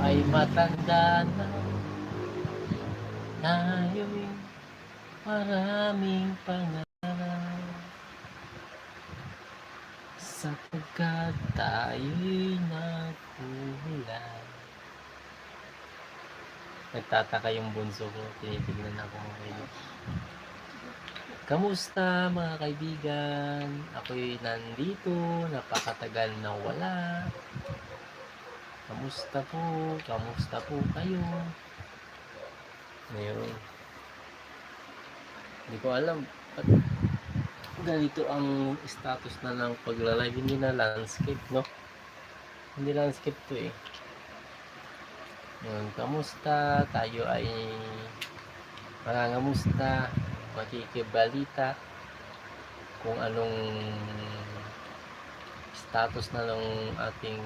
ay matanda na Tayo'y maraming pangarap Sapagkat tayo'y nakulang Nagtataka yung bunso ko, tinitignan ako ngayon. Kamusta mga kaibigan? Ako'y nandito, napakatagal na wala. Kamusta po? Kamusta po kayo? Ngayon, hindi ko alam ba't ganito ang status na ng paglalive. Hindi na landscape, no? Hindi landscape to eh. Yun, kamusta? Tayo ay mangangamusta, makikibalita kung anong status na ng ating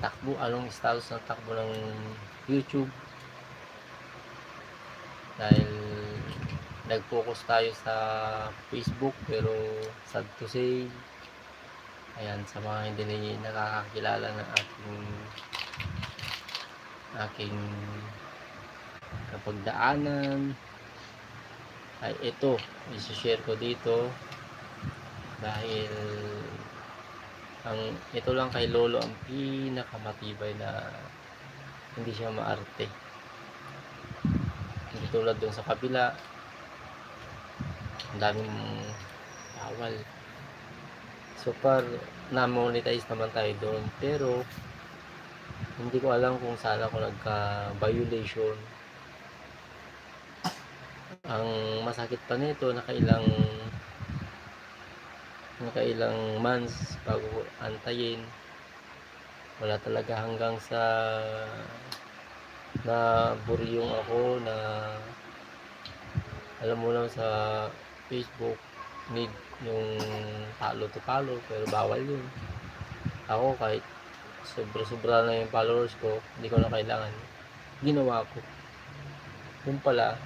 takbo, anong status ng takbo ng YouTube. Dahil nag-focus tayo sa Facebook pero sad to say ayan sa mga hindi na nakakakilala ng aking aking kapagdaanan. Ay ito isi-share ko dito dahil ang ito lang kay Lolo ang pinakamatibay na hindi siya maarte. Hindi tulad dun sa kabila. Ang daming bawal. So far na-monetize naman tayo doon pero hindi ko alam kung saan ako nagka-violation. Ang masakit pa nito, nakailang nakailang months bago antayin. Wala talaga hanggang sa na buryong ako na alam mo lang sa Facebook need yung follow to follow pero bawal yun ako kahit sobra-sobra na yung followers ko, hindi ko na kailangan. Ginawa ko. Yun pala,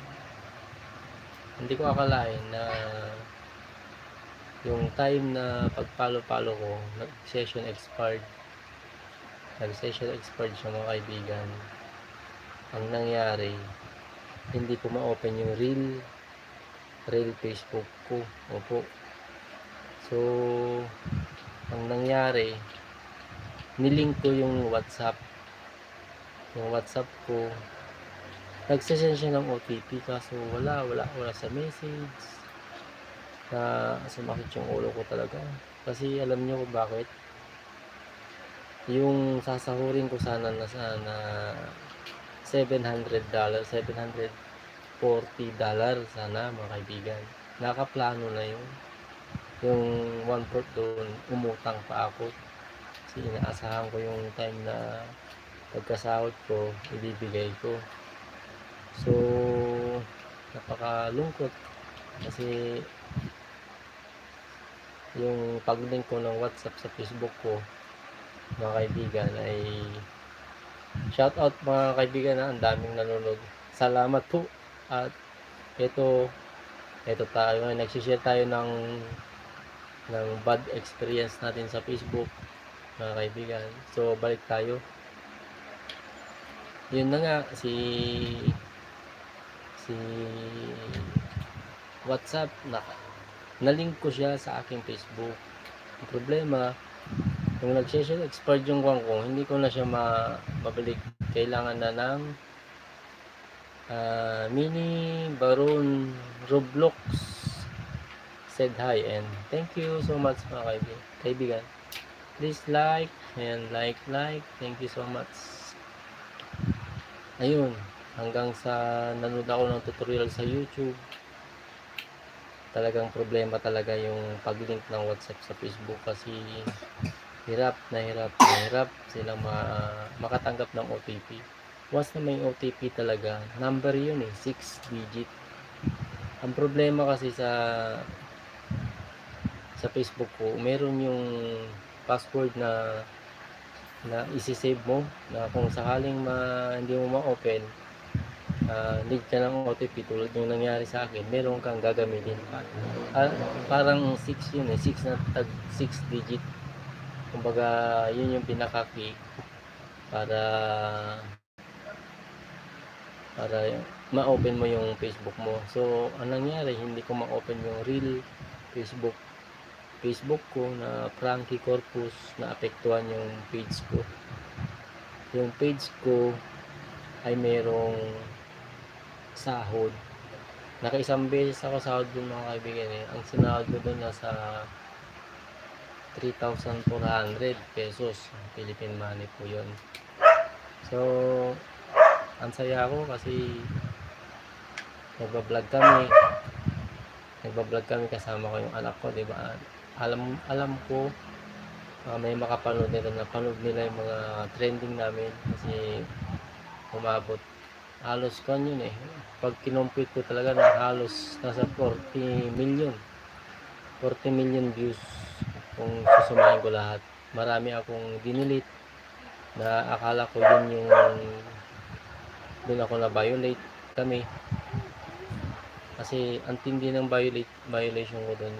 hindi ko akalain na yung time na pag-follow-follow ko, nag-session expired. Nag-session expired siya mga kaibigan. Ang nangyari, hindi ko ma-open yung real real Facebook ko. Opo. So, ang nangyari, nilink ko yung WhatsApp. Yung WhatsApp ko. Nagsasend siya ng OTP kaso wala, wala, wala sa message. Na sumakit yung ulo ko talaga. Kasi alam niyo kung bakit. Yung sasahurin ko sana na sana $700 740 sana mga kaibigan. Nakaplano na yun. Yung one fourth doon, umutang pa ako kasi inaasahan ko yung time na pagkasahod ko, ibibigay ko. So, napakalungkot kasi yung pag-link ko ng WhatsApp sa Facebook ko, mga kaibigan, ay shout out mga kaibigan na ang daming nanonood. Salamat po. At ito, ito tayo, nagsishare tayo ng ng bad experience natin sa Facebook mga kaibigan. So, balik tayo. Yun na nga, si si WhatsApp, na, nalink ko siya sa aking Facebook. Ang problema, nung nag-session expired yung kwan ko, hindi ko na siya ma mabalik. Kailangan na ng ah, mini baron Roblox said hi and thank you so much mga kaibigan please like and like like thank you so much ayun hanggang sa nanood ako ng tutorial sa youtube talagang problema talaga yung paglink ng whatsapp sa facebook kasi hirap na hirap na hirap silang ma- makatanggap ng OTP once na may OTP talaga number yun eh 6 digit. Ang problema kasi sa sa Facebook ko meron yung password na na isi-save mo na kung sakaling ma, hindi mo ma-open uh, need ka ng OTP tulad yung nangyari sa akin meron kang gagamitin pa Ah, parang 6 yun eh 6 na tag 6 digit kumbaga yun yung pinaka key para para ma-open mo yung Facebook mo. So, anong nangyari? Hindi ko ma-open yung real Facebook Facebook ko na Frankie Corpus na apektuhan yung page ko. Yung page ko ay merong sahod. Nakaisang beses ako sahod dun mga kaibigan eh. Ang sinahod ko dun nasa 3,400 pesos. Philippine money po yun. So, ang saya ko kasi nagbablog kami. Nagbablog kami kasama ko yung anak ko, di ba? Alam, alam ko uh, may makapanood nila na panood nila yung mga trending namin kasi umabot halos kon yun eh. Pag kinompute ko talaga na halos nasa 40 million. 40 million views kung susumahin ko lahat. Marami akong dinilit na akala ko yun yung doon ako na violate kami. Kasi ang tindi ng violate violation ko doon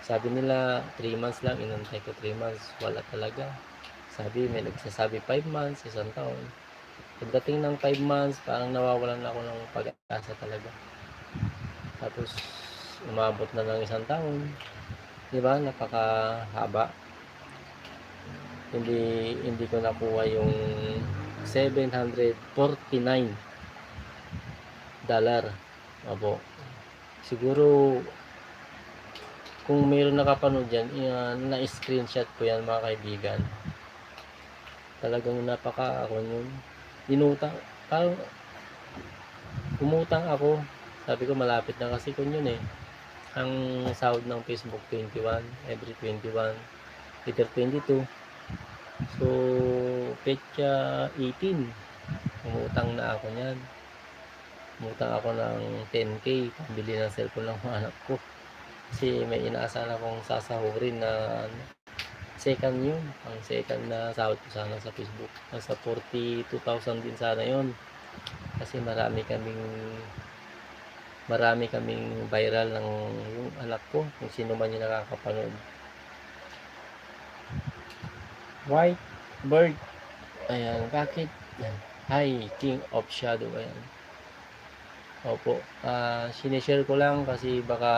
sabi nila 3 months lang inantay ko 3 months wala talaga. Sabi may nagsasabi 5 months isang taon pagdating ng 5 months parang nawawalan na ako ng pag-asa talaga tapos umabot na ng isang taon di ba napakahaba hindi hindi ko nakuha yung 749 dollar Opo. Siguro kung mayroon nakapanood dyan, na-screenshot ko yan mga kaibigan. Talagang napaka ako yun. Inutang, parang umutang ako. Sabi ko malapit na kasi kun yun eh. Ang sahod ng Facebook 21, every 21, Twitter 22. So, petsa 18. Umutang na ako niyan. Umutang ako ng 10k pambili ng cellphone ng anak ko. Kasi may inaasahan akong sasahurin na second yun. Ang second na sahod ko sana sa Facebook. Nasa 42,000 din sana yun. Kasi marami kaming marami kaming viral ng yung anak ko. Kung sino man yung nakakapanood. White bird. Ayan, bakit? Hi, King of Shadow. Ayan. Opo. Ah, sinishare ko lang kasi baka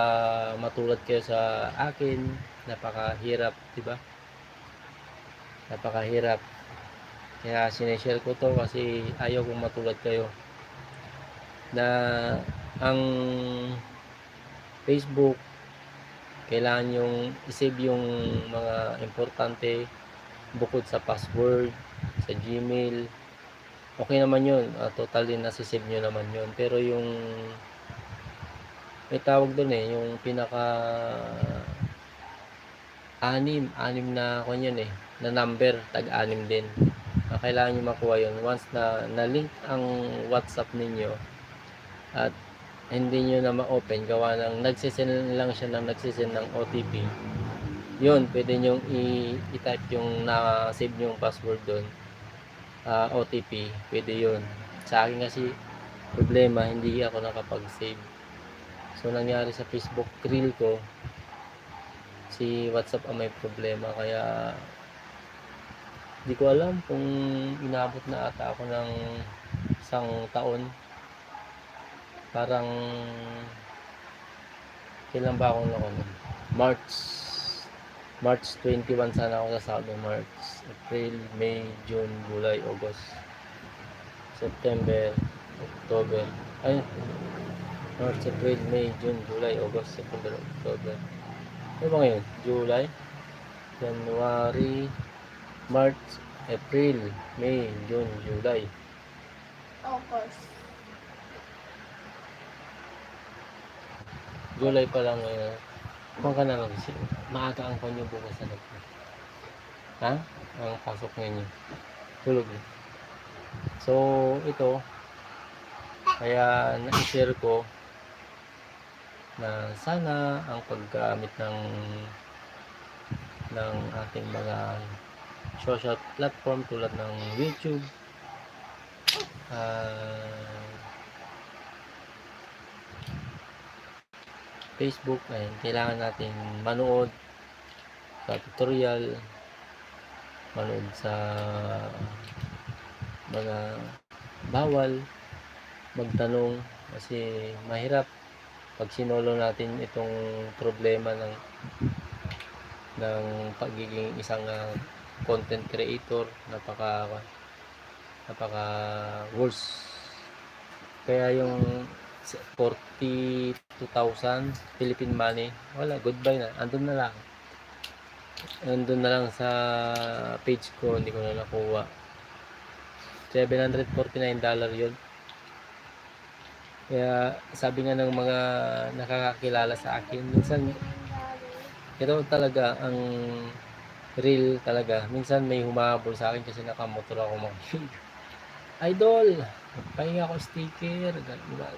matulad kayo sa akin. Napakahirap, 'di ba? Napakahirap. Kaya sinishare ko 'to kasi ayaw kong matulad kayo. Na ang Facebook kailangan yung i-save yung mga importante bukod sa password sa Gmail okay naman yun uh, totally nasi-save nyo naman yun pero yung may tawag doon eh yung pinaka anim anim na kung yun eh na number tag anim din uh, kailangan nyo makuha yun once na na-link ang whatsapp ninyo at hindi nyo na ma-open gawa ng nagsisend lang siya ng nagsisend ng OTP yun pwede nyo i-type yung na-save yung password doon uh, OTP, pwede yun. Sa akin kasi, problema, hindi ako nakapag-save. So, nangyari sa Facebook reel ko, si WhatsApp ang may problema, kaya hindi ko alam kung inabot na ata ako ng isang taon. Parang, kailan ba ako na March March 21 sana ako sa Saudi March, April, May, June, July, August, September, October, ay, March, April, May, June, July, August, September, October. Ano ba ngayon? July, January, March, April, May, June, July. August. July pa lang ngayon. Kung ka na lang, si- maaga ang panyo bukas sa lagpo. Ha? Ang pasok ninyo. Tulog na. So, ito, kaya na-share ko na sana ang paggamit ng ng ating mga social platform tulad ng YouTube. Ah Facebook ayun, kailangan natin manood sa tutorial manood sa mga bawal magtanong kasi mahirap pag sinolo natin itong problema ng ng pagiging isang ah, content creator napaka napaka worse kaya yung 42,000 Philippine money wala goodbye na andun na lang. Andun na lang sa page ko hindi ko na nakuha. 749 dollar yun. Kaya sabi nga ng mga nakakakilala sa akin minsan ito talaga ang real talaga. Minsan may humahabol sa akin kasi nakamotor ako mga idol pahinga ako sticker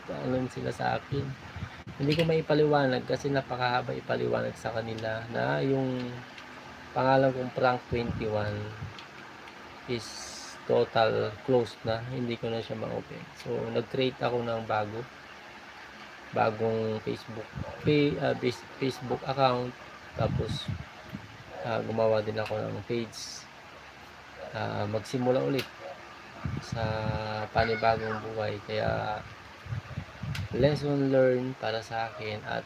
gano'n sila sa akin. Hindi ko maipaliwanag kasi napakahaba ipaliwanag sa kanila na yung pangalan kong prank 21 is total closed na. Hindi ko na siya ma-open. So nag-create ako ng bago bagong Facebook pay, bas- Facebook account. Tapos ah, gumawa din ako ng page Ah, magsimula ulit sa panibagong buhay. Kaya lesson learned para sa akin at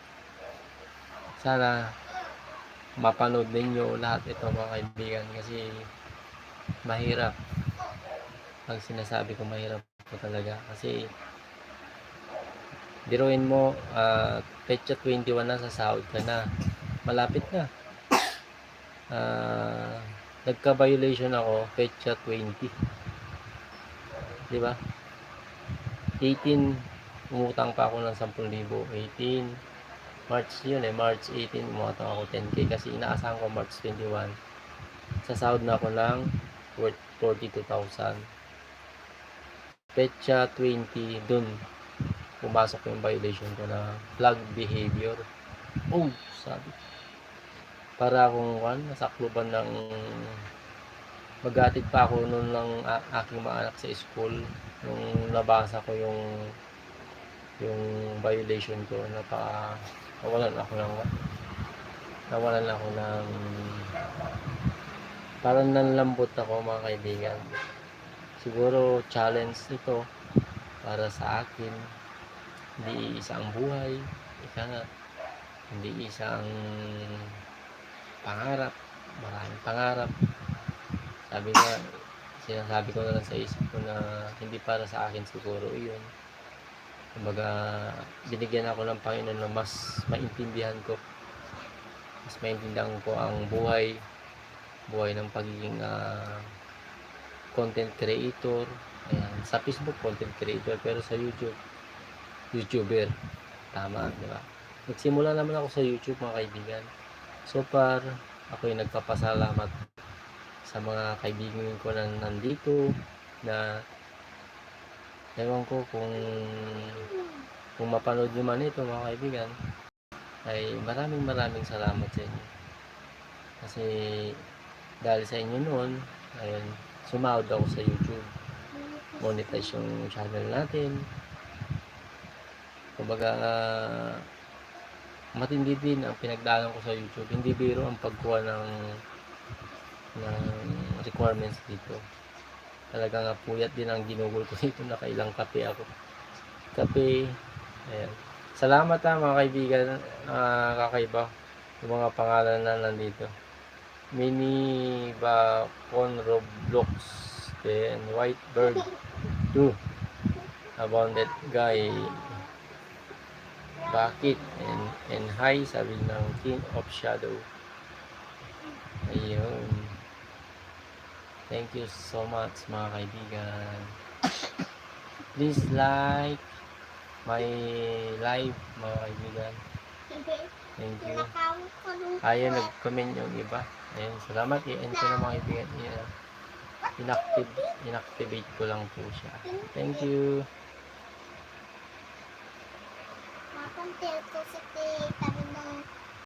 sana mapanood ninyo lahat ito mga kaibigan kasi mahirap. Ang sinasabi ko mahirap po talaga. Kasi biruin mo uh, petsa 21 na sa sahod ka na. Malapit na Ah, nagka-violation ako petsa 20 di ba 18 umutang pa ako ng 10,000 18 March yun eh March 18 umutang ako 10k kasi inaasahan ko March 21 sa sahod na ako ng worth 42,000 petsa 20 dun pumasok yung violation ko na flag behavior. Oh sabi para akong kan nasakluban ng magatid pa ako noon ng aking mga anak sa school. Nung nabasa ko yung yung violation ko napaka nawalan ako ng nawalan ako ng parang nanlambot ako mga kaibigan. Siguro challenge ito para sa akin. Hindi isang buhay ika nga. Hindi isang pangarap maraming pangarap. Sabi nga sinasabi ko na lang sa isip ko na hindi para sa akin siguro iyon. Kumbaga binigyan ako ng Panginoon na mas maintindihan ko. Mas maintindihan ko ang buhay. Buhay ng pagiging ah, content creator. Ayan, sa Facebook content creator pero sa YouTube YouTuber. Tama di ba? Nagsimula naman ako sa YouTube mga kaibigan so far ako yung nagpapasalamat sa mga kaibigan ko na nandito na ewan ko kung kung mapanood nyo man ito mga kaibigan ay maraming maraming salamat sa inyo. Kasi dahil sa inyo noon ayun sumahod ako sa YouTube. Monetize yung channel natin. Kumbaga ah, matindi din ang pinagdaanan ko sa YouTube. Hindi biro ang pagkuha ng ng requirements dito. Talaga nga puyat din ang ginugol ko dito. Nakailang kape ako. Kape ayan. Salamat ha mga kaibigan ah, kakaiba. Yung mga pangalan na nandito. Mini ba Roblox then white bird 2 about that guy bakit? And and hi sabi ng king of shadow. Ayun. Thank you so much mga kaibigan. Please like my live mga kaibigan. Thank you. Ayun nag-comment yung iba. Ayun salamat. I-end ko na mga kaibigan. Inactive inactivate ko lang po siya. Thank you Makontent ko sa tabi ng